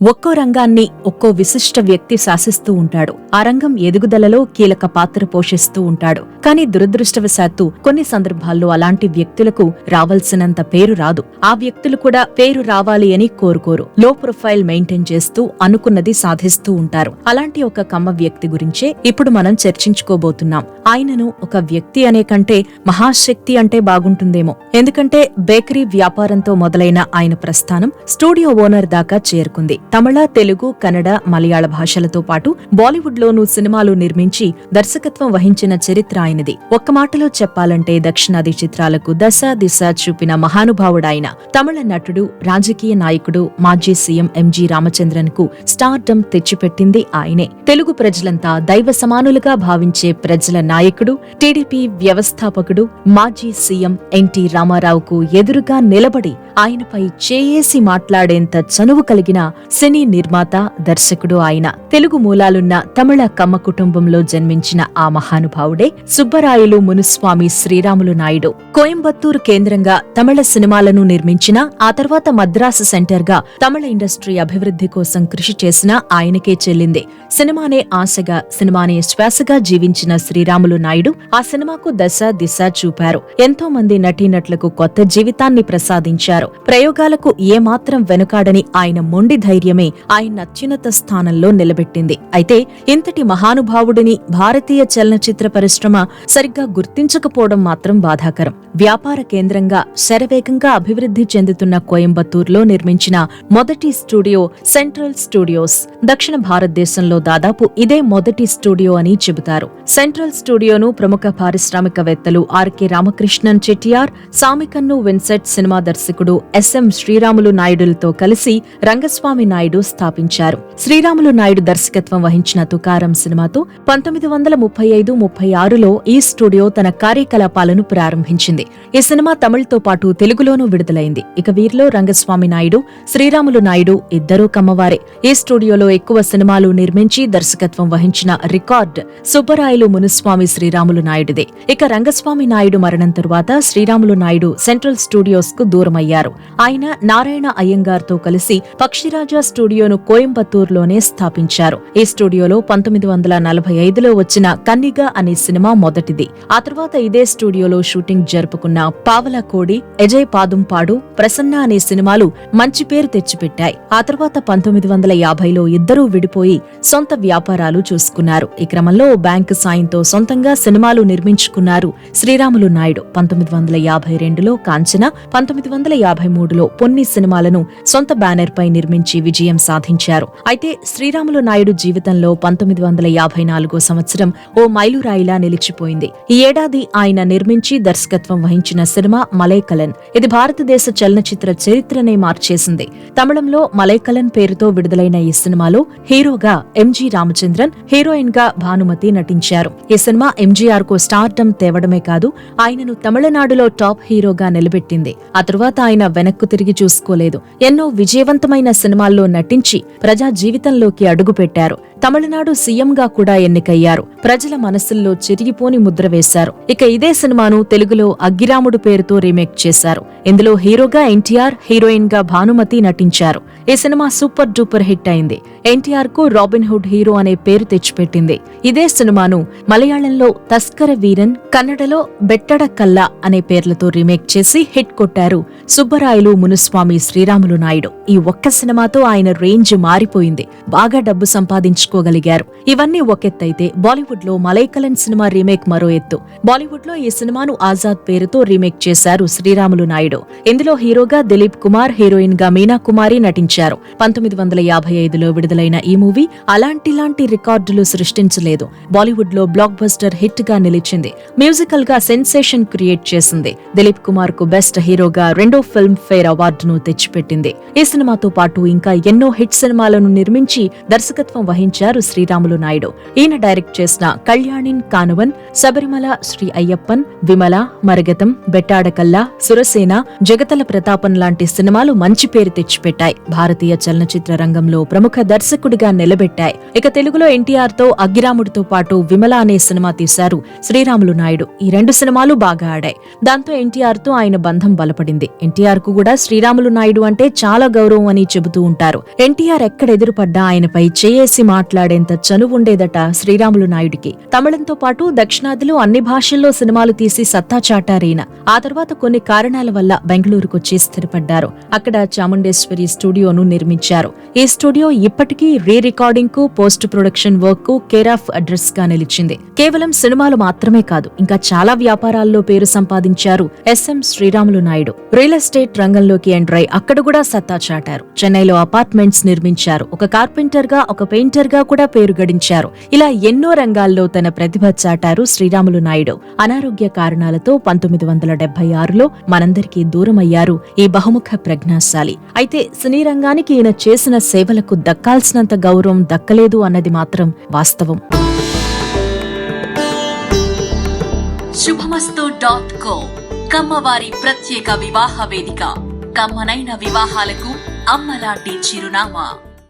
ఒక్కో రంగాన్ని ఒక్కో విశిష్ట వ్యక్తి శాసిస్తూ ఉంటాడు. ఆ రంగం ఎదుగుదలలో కీలక పాత్ర పోషిస్తూ ఉంటాడు. కానీ దురదృష్టవశాత్తు కొన్ని సందర్భాల్లో అలాంటి వ్యక్తులకు రావాల్సినంత పేరు రాదు. ఆ వ్యక్తులు కూడా పేరు రావాలి అని కోరుకోరు. లో ప్రొఫైల్ మెయింటైన్ చేస్తూ అనుకున్నది సాధిస్తూ ఉంటారు. అలాంటి ఒక కమ్మ వ్యక్తి గురించే ఇప్పుడు మనం చర్చించుకోబోతున్నాం. ఆయనను ఒక వ్యక్తి అనే కంటే మహాశక్తి అంటే బాగుంటుందేమో. ఎందుకంటే బేకరీ వ్యాపారంతో మొదలైన ఆయన ప్రస్థానం స్టూడియో ఓనర్ దాకా చేరుకుంది. తమిళ తెలుగు కన్నడ మలయాళ భాషలతో పాటు బాలీవుడ్లోనూ సినిమాలు నిర్మించి దర్శకత్వం వహించిన చరిత్ర ఆయనది. ఒక్క మాటలో చెప్పాలంటే దక్షిణాది చిత్రాలకు దశ దిశ చూపిన మహానుభావుడాయన తమిళ నటుడు రాజకీయ నాయకుడు మాజీ సీఎం ఎంజి రామచంద్రన్కు స్టార్డమ్ తెచ్చిపెట్టింది ఆయనే. తెలుగు ప్రజలంతా దైవ సమానులుగా భావించే ప్రజల నాయకుడు టీడీపీ వ్యవస్థాపకుడు మాజీ సీఎం ఎన్టీ రామారావుకు ఎదురుగా నిలబడి ఆయనపై చేయేసి మాట్లాడేంత చనువు కలిగిన సినీ నిర్మాత దర్శకుడు ఆయన. తెలుగు మూలాలున్న తమిళ కమ్మ కుటుంబంలో జన్మించిన ఆ మహానుభావుడే సుబ్బరాయలు మునుస్వామి శ్రీరాములు నాయుడు. కోయంబత్తూరు కేంద్రంగా తమిళ సినిమాలను నిర్మించిన ఆ తర్వాత మద్రాసు సెంటర్గా తమిళ ఇండస్ట్రీ అభివృద్ధి కోసం కృషి చేసిన ఆయనకే చెల్లింది. సినిమానే ఆశగా సినిమానే శ్వాసగా జీవించిన శ్రీరాములు నాయుడు ఆ సినిమాకు దశ దిశ చూపారు. ఎంతో మంది నటీనటులకు కొత్త జీవితాన్ని ప్రసాదించారు. ప్రయోగాలకు ఏమాత్రం వెనుకాడని ఆయన మొండి ధైర్యమే ఆయన అత్యున్నత స్థానంలో నిలబెట్టింది. అయితే ఇంతటి మహానుభావుడిని భారతీయ చలనచిత్ర పరిశ్రమ సరిగ్గా గుర్తించకపోవడం మాత్రం బాధాకరం. వ్యాపార కేంద్రంగా శరవేగంగా అభివృద్ధి చెందుతున్న కోయంబత్తూరులో నిర్మించిన మొదటి స్టూడియో సెంట్రల్ స్టూడియోస్ దక్షిణ భారతదేశంలో దాదాపు ఇదే మొదటి స్టూడియో అని చెబుతారు. సెంట్రల్ స్టూడియోను ప్రముఖ పారిశ్రామికవేత్తలు R K Ramakrishnan Chettiar Samikannu Vincent cinema దర్శకుడు ఎస్ఎం శ్రీరాములు నాయుడులతో కలిసి రంగస్వామి నాయుడు స్థాపించారు. శ్రీరాములు నాయుడు దర్శకత్వం వహించిన తుకారం సినిమాతో పంతొమ్మిది వందల ముప్పై ఐదు ముప్పై ఆరులో ఈ స్టూడియో తన కార్యకలాపాలను ప్రారంభించింది. ఈ సినిమా తమిళ్తో పాటు తెలుగులోనూ విడుదలైంది. ఇక వీరిలో రంగస్వామి నాయుడు శ్రీరాములు నాయుడు ఇద్దరూ కమ్మవారే. ఈ స్టూడియోలో ఎక్కువ సినిమాలు నిర్మించి దర్శకత్వం వహించిన రికార్డ్ సుబ్బరాయలు మునుస్వామి శ్రీరాములు నాయుడుదే. ఇక రంగస్వామి నాయుడు మరణం తరువాత శ్రీరాములు నాయుడు సెంట్రల్ స్టూడియోస్కు దూరమయ్యారు. ఆయన నారాయణ అయ్యంగార్తో కలిసి పక్షిరాజా స్టూడియోను కోయంబత్తూరులోనే స్థాపించారు. ఈ స్టూడియోలో పంతొమ్మిది వందల నలభై ఐదులో వచ్చిన కన్నిగా అనే సినిమా మొదటిది. ఆ తర్వాత ఇదే స్టూడియోలో షూటింగ్ జరుపుకున్న పావల కోడి ఎజయ్ పాదుంపాడు ప్రసన్న అనే సినిమాలు మంచి పేరు తెచ్చిపెట్టాయి. ఆ తర్వాత పంతొమ్మిది వందల యాభైలో ఇద్దరూ విడిపోయి సొంత వ్యాపారాలు చూసుకున్నారు. ఈ క్రమంలో బ్యాంకు సాయంతో సొంతంగా సినిమాలు నిర్మించుకున్నారు శ్రీరాములు నాయుడు. పంతొమ్మిది వందల యాభై రెండులో కాంచన పంతొమ్మిది వందల యాభై మూడులో పొన్ని సినిమాలను సొంత బ్యానర్ పై నిర్మించి విజయం సాధించారు. అయితే శ్రీరాములు నాయుడు జీవితంలో పంతొమ్మిది వందల యాభై నాలుగో సంవత్సరం ఓ మైలురాయిలా నిలిచిపోయింది. ఈ ఏడాది ఆయన నిర్మించి దర్శకత్వం వహించిన సినిమా మలైకలన్. ఇది భారతదేశ చలనచిత్ర చరిత్రనే మార్చేసింది. తమిళంలో మలైకలన్ పేరుతో విడుదలైన ఈ సినిమాలో హీరోగా ఎంజి రామచంద్రన్ హీరోయిన్గా భానుమతి నటించారు. ఈ సినిమా ఎంజీఆర్కు స్టార్డమ్ తేవడమే కాదు ఆయనను తమిళనాడులో టాప్ హీరోగా నిలబెట్టింది. ఆ తరువాత ఆయన వెనక్కు తిరిగి చూసుకోలేదు. ఎన్నో విజయవంతమైన సినిమాల్లో నటించి ప్రజా జీవితంలోకి అడుగుపెట్టారు. తమిళనాడు సీఎంగా కూడా ఎన్నికయ్యారు. ప్రజల మనసుల్లో చెరిగిపోని ముద్ర వేశారు. ఇక ఇదే సినిమాను తెలుగులో అగ్గిరాముడు పేరుతో రీమేక్ చేశారు. ఇందులో హీరోగా ఎన్టీఆర్ హీరోయిన్గా భానుమతి నటించారు. ఈ సినిమా సూపర్ డూపర్ హిట్ అయింది. ఎన్టీఆర్కు రాబిన్ హుడ్ హీరో అనే పేరు తెచ్చిపెట్టింది. ఇదే సినిమాను మలయాళంలో తస్కర వీరన్ కన్నడలో బెట్టడ కల్లా అనే పేర్లతో రీమేక్ చేసి హిట్ కొట్టారు సుబ్బరాయలు మునుస్వామి శ్రీరాములు నాయుడు. ఈ ఒక్క సినిమాతో ఆయన రేంజ్ మారిపోయింది. బాగా డబ్బు సంపాదించుకోగలిగారు ఇవన్నీ ఒకెత్తైతే బాలీవుడ్లో మలైకలన్ సినిమా రీమేక్ మరో ఎత్తు. బాలీవుడ్లో ఈ సినిమాను ఆజాద్ పేరుతో రీమేక్ చేశారు శ్రీరాములు నాయుడు. ఇందులో హీరోగా దిలీప్ కుమార్ హీరోయిన్గా మీనా కుమారి నటించారు. పంతొమ్మిది వందల యాభై ఐదులో విడుదలైన ఈ మూవీ అలాంటిలాంటి రికార్డులు సృష్టించలేదు. బాలీవుడ్లో బ్లాక్ బస్టర్ హిట్గా నిలిచింది. మ్యూజికల్గా సెన్సేషన్ క్రియేట్ చేసింది. దిలీప్ కుమార్కు బెస్ట్ హీరోగా రెండో ఫిల్మ్ ఫేర్ అవార్డును తెచ్చిపెట్టింది. ఈ సినిమాతో పాటు ఇంకా ఎన్నో హిట్ సినిమాలను నిర్మించి దర్శకత్వం వహించారు. నటించారు శ్రీరాములు నాయుడు. ఈయన డైరెక్ట్ చేసిన కళ్యాణిన్ కానువన్ శబరిమల శ్రీ అయ్యప్పన్ విమల మరగతం బెట్టాడకల్లా సురసేన జగతల ప్రతాపం లాంటి సినిమాలు మంచి పేరు తెచ్చిపెట్టాయి. భారతీయ చలనచిత్ర రంగంలో ప్రముఖ దర్శకుడిగా నిలబెట్టాయి. ఇక తెలుగులో ఎన్టీఆర్తో అగ్గిరాముడితో పాటు విమల అనే సినిమా తీశారు శ్రీరాములు నాయుడు. ఈ రెండు సినిమాలు బాగా ఆడాయి. దాంతో ఎన్టీఆర్తో ఆయన బంధం బలపడింది. ఎన్టీఆర్కు కూడా శ్రీరాములు నాయుడు అంటే చాలా గౌరవం అని చెబుతూ ఉంటారు. ఎన్టీఆర్ ఎక్కడ ఎదురుపడ్డా ఆయనపై చేయేసి మాట్లాడేంత చనువుండేదట శ్రీరాములు నాయుడికి. తమిళంతో పాటు దక్షిణాదిలో అన్ని భాషల్లో సినిమాలు తీసి సత్తా చాటారైన. ఆ తర్వాత కొన్ని కారణాల వల్ల బెంగళూరుకొచ్చి స్థిరపడ్డారు. అక్కడ చాముండేశ్వరి స్టూడియోను నిర్మించారు. ఈ స్టూడియో ఇప్పటికీ రీ రికార్డింగ్కు పోస్ట్ ప్రొడక్షన్ వర్క్కు కేర్ ఆఫ్ అడ్రస్గా నిలిచింది. కేవలం సినిమాలు మాత్రమే కాదు ఇంకా చాలా వ్యాపారాల్లో పేరు సంపాదించారు SM Sriramulu Naidu. Real estate రంగంలోకి ఎంటర్ అయి అక్కడ కూడా సత్తా చాటారు. చెన్నైలో అపార్ట్మెంట్స్ నిర్మించారు. ఒక కార్పెంటర్గా ఒక పెయింటర్గా కూడా పేరు గడించారు. ఇలా ఎన్నో రంగాల్లో తన ప్రతిభ చాటారు శ్రీరాములు నాయుడు. అనారోగ్య కారణాలతో పంతొమ్మిది వందల డెబ్బై ఆరులో మనందరికీ దూరమయ్యారు ఈ బహుముఖ ప్రజ్ఞాశాలి. అయితే సినీ రంగానికి ఈయన చేసిన సేవలకు దక్కాల్సినంత గౌరవం దక్కలేదు అన్నది మాత్రం వాస్తవం. శుభమస్తు డాట్ కో కమ్మవారి ప్రత్యేక వివాహ వేదిక. కమ్మనైన వివాహాలకు అమ్మలాంటి చిరునామా.